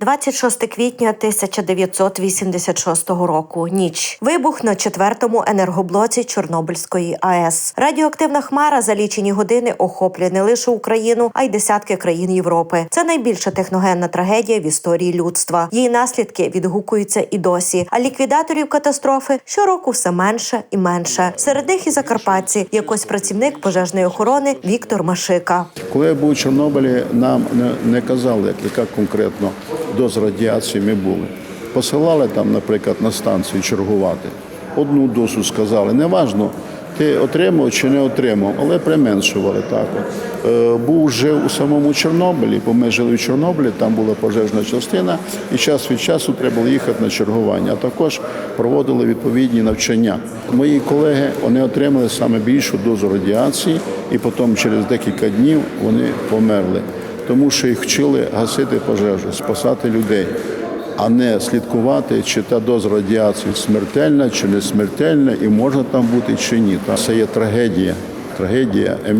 26 квітня 1986 року. Ніч. Вибух на четвертому енергоблоці Чорнобильської АЕС. Радіоактивна хмара за лічені години охоплює не лише Україну, а й десятки країн Європи. Це найбільша техногенна трагедія в історії людства. Її наслідки відгукуються і досі. А ліквідаторів катастрофи щороку все менше і менше. Серед них і закарпатці, якось працівник пожежної охорони Віктор Машика. Коли я був у Чорнобилі, нам не, казали, яка конкретно доза радіації ми були. Посилали там, наприклад, на станцію чергувати. Одну дозу сказали, неважно, ти отримав чи не отримав, але применшували так. от. Е, був жив у самому Чорнобилі, бо ми жили в Чорнобилі, там була пожежна частина, і час від часу треба було їхати на чергування. А також проводили відповідні навчання. Мої колеги вони отримали саме більшу дозу радіації, і потім через декілька днів вони померли, тому що їх вчили гасити пожежу, спасати людей а не слідкувати, чи та доза радіації смертельна чи не смертельна, і можна там бути чи ні. Це є трагедія. Трагедія, і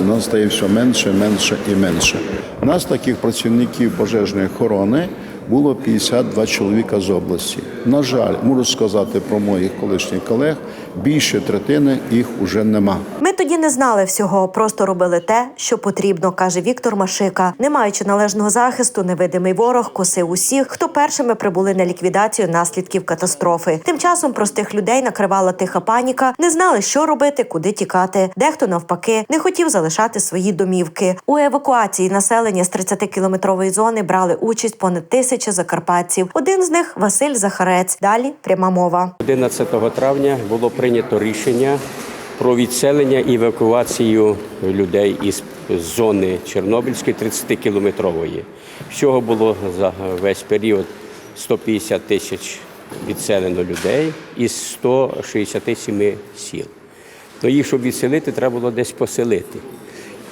у нас стає все менше, менше і менше. У нас таких працівників пожежної охорони було 52 чоловіка з області. На жаль, можу сказати про моїх колишніх колег, більше третини їх уже нема. Ми тоді не знали всього, просто робили те, що потрібно, каже Віктор Машика. Не маючи належного захисту, невидимий ворог косив усіх, хто першими прибули на ліквідацію наслідків катастрофи. Тим часом простих людей накривала тиха паніка, не знали, що робити, куди тікати. Дехто навпаки не хотів залишати свої домівки. У евакуації населення з 30-кілометрової зони брали участь понад тисяча закарпатців. Один з них Василь Захарець. Далі пряма мова. 11 травня було прийнято рішення про відселення і евакуацію людей із зони Чорнобильської 30-кілометрової. Всього було за весь період 150 тисяч відселено людей із 167 сіл. То їх, щоб відселити, треба було десь поселити.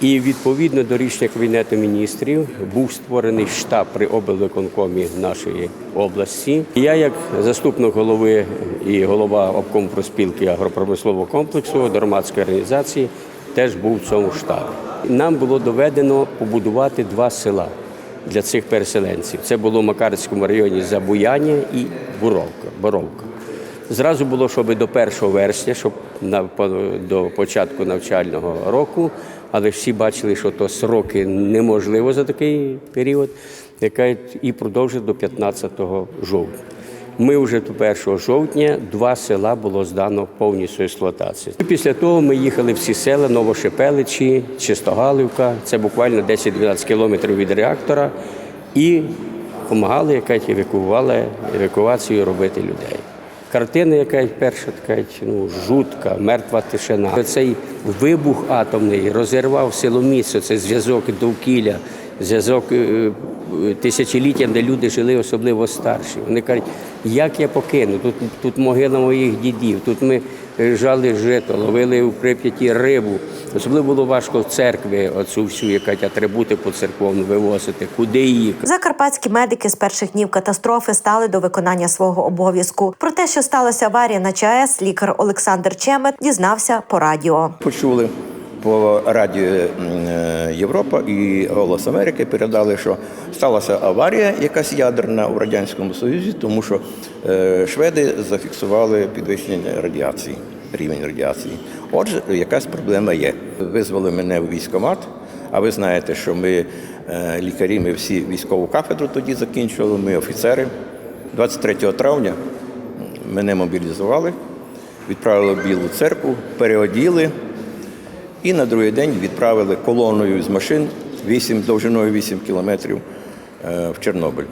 І відповідно до рішення Кабінету міністрів був створений штаб при облвиконкомі нашої області. Я, як заступник голови і голова обкому проспілки агропромислового комплексу громадської організації, теж був в цьому штабі. Нам було доведено побудувати два села для цих переселенців. Це було в Макарському районі Забуяння і Буровка. Боровка. Зразу було, щоб до 1 вересня, щоб на до початку навчального року, але всі бачили, що то сроки неможливо за такий період, яка і продовжить до 15 жовтня. Ми вже до 1 жовтня два села було здано повністю експлуатації. Після того ми їхали всі села Новошепеличі, Чистогалівка, це буквально 10-12 кілометрів від реактора, і допомагали, яка евакуювали евакуацію робити людей. Картина, яка перша така ну, жутка, мертва тишина. Цей вибух атомний розірвав силомісце, це зв'язок довкілля, зв'язок е, е, тисячоліття, де люди жили, особливо старші. Вони кажуть, як я покину? Тут, тут могила моїх дідів, тут ми жали жито, ловили у Прип'яті рибу. Особливо було важко в церкві оцю всю якась атрибути по церковну вивозити, куди їх. Закарпатські медики з перших днів катастрофи стали до виконання свого обов'язку. Про те, що сталася аварія на ЧАЕС, лікар Олександр Чемет дізнався по радіо. Почули по радіо е, Європа і Голос Америки передали, що сталася аварія, якась ядерна у радянському Союзі, тому що е, шведи зафіксували підвищення радіації, рівень радіації. Отже, якась проблема є. Визвали мене в військкомат, а ви знаєте, що ми е, лікарі, ми всі військову кафедру тоді закінчували, ми офіцери. 23 травня мене мобілізували, відправили в Білу церкву, переоділи. І на другий день відправили колоною з машин 8, довжиною 8 кілометрів е, в Чорнобиль.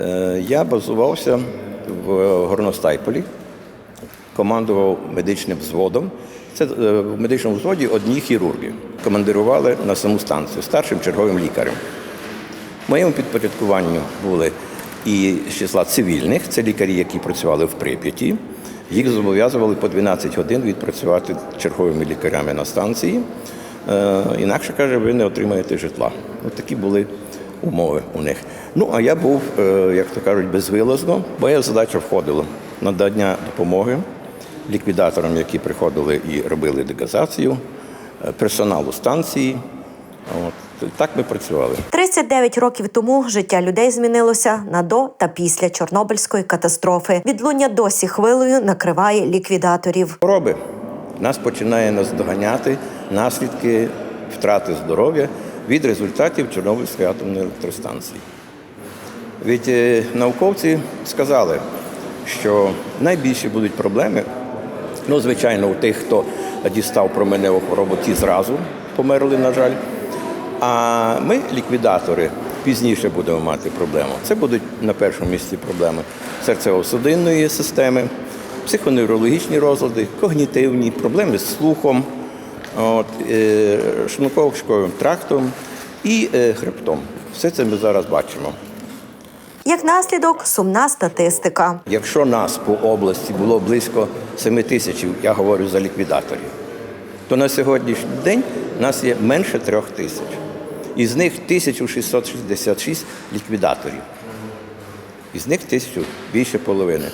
Е, Я базувався в Горностайполі, командував медичним взводом. Це е, в медичному взводі одні хірурги. Командирували на саму станцію старшим черговим лікарем. В моєму підпорядкуванню були і з числа цивільних, це лікарі, які працювали в Прип'яті. Їх зобов'язували по 12 годин відпрацювати черговими лікарями на станції. Е, інакше каже, ви не отримаєте житла. От такі були умови у них. Ну, а я був, е, як то кажуть, безвилазно. Моя задача входила надання допомоги ліквідаторам, які приходили і робили дегазацію, е, персоналу станції. От. Так ми працювали. 39 років тому життя людей змінилося на до та після Чорнобильської катастрофи. Відлуння досі хвилею накриває ліквідаторів. Хвороби нас починає наздоганяти наслідки втрати здоров'я від результатів Чорнобильської атомної електростанції. Від е, науковці сказали, що найбільші будуть проблеми, ну, звичайно, у тих, хто дістав променеву хворобу, ті зразу померли, на жаль. А ми, ліквідатори, пізніше будемо мати проблему. Це будуть на першому місці проблеми серцево-судинної системи, психоневрологічні розлади, когнітивні, проблеми з слухом, от, е, шлунково-кишковим трактом і е, хребтом. Все це ми зараз бачимо. Як наслідок, сумна статистика. Якщо нас по області було близько 7 тисяч, я говорю за ліквідаторів, то на сьогоднішній день нас є менше трьох тисяч. Із них 1666 ліквідаторів. Із них тисячу більше половини.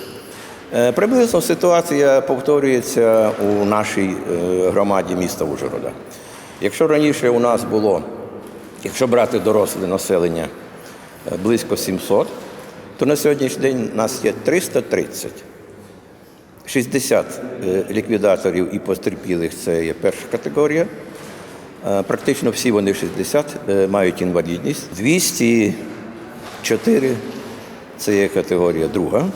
Е, Приблизно ситуація повторюється у нашій е, громаді міста Ужгорода. Якщо раніше у нас було, якщо брати доросле населення, е, близько 700, то на сьогоднішній день нас є 330. 60 е, ліквідаторів і потерпілих це є перша категорія. Е, Практично всі вони 60 е, мають інвалідність. 204 це є категорія друга.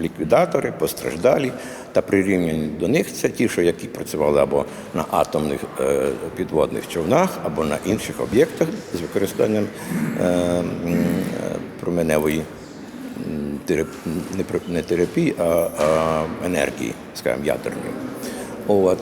Ліквідатори, постраждалі та прирівняні до них це ті, що які працювали або на атомних е, підводних човнах, або на інших об'єктах з використанням променевої не, терапії, а енергії, скажімо, ядерної. От.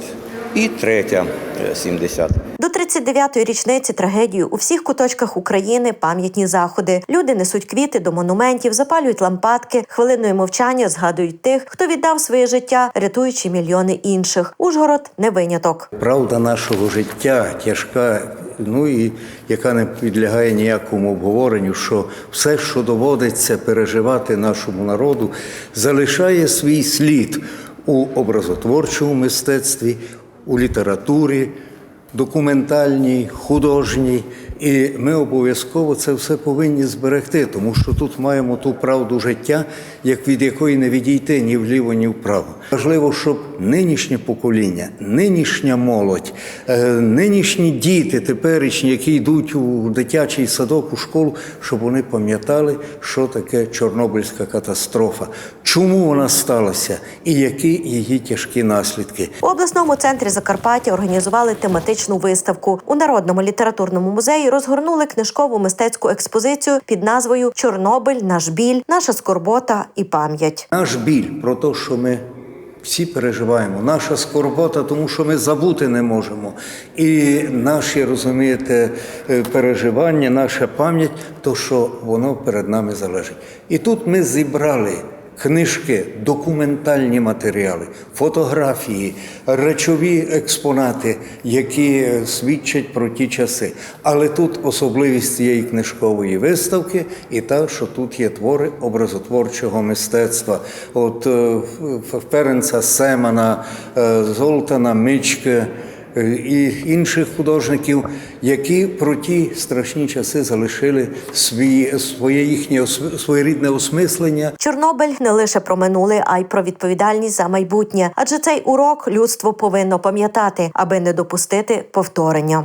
І третя е, 70 До 39-ї річниці трагедії у всіх куточках України пам'ятні заходи. Люди несуть квіти до монументів, запалюють лампадки, хвилиною мовчання згадують тих, хто віддав своє життя, рятуючи мільйони інших. Ужгород не виняток. Правда нашого життя тяжка, ну і яка не підлягає ніякому обговоренню, що все, що доводиться переживати нашому народу, залишає свій слід у образотворчому мистецтві, у літературі, документальній, художній. І ми обов'язково це все повинні зберегти, тому що тут маємо ту правду життя, як від якої не відійти ні вліво, ні вправо. Важливо, щоб нинішнє покоління, нинішня молодь, е, нинішні діти, теперішні, які йдуть у дитячий садок, у школу, щоб вони пам'ятали, що таке Чорнобильська катастрофа, чому вона сталася і які її тяжкі наслідки. У обласному центрі Закарпаття організували тематичну виставку. У народному літературному музеї розгорнули книжкову мистецьку експозицію під назвою Чорнобиль, наш біль, наша скорбота і пам'ять. Наш біль про те, що ми всі переживаємо, наша скорбота, тому що ми забути не можемо. І наші, розумієте, е, переживання, наша пам'ять, то що воно перед нами залежить. І тут ми зібрали. Книжки, документальні матеріали, фотографії, речові експонати, які свідчать про ті часи. Але тут особливість цієї книжкової виставки і та, що тут є твори образотворчого мистецтва. От е, Ференца Семана, е, Золтана Мички е, і інших художників, які про ті страшні часи залишили свої, своє їхнє своєрідне осмислення. Чорнобиль не лише про минуле, а й про відповідальність за майбутнє. Адже цей урок людство повинно пам'ятати, аби не допустити повторення.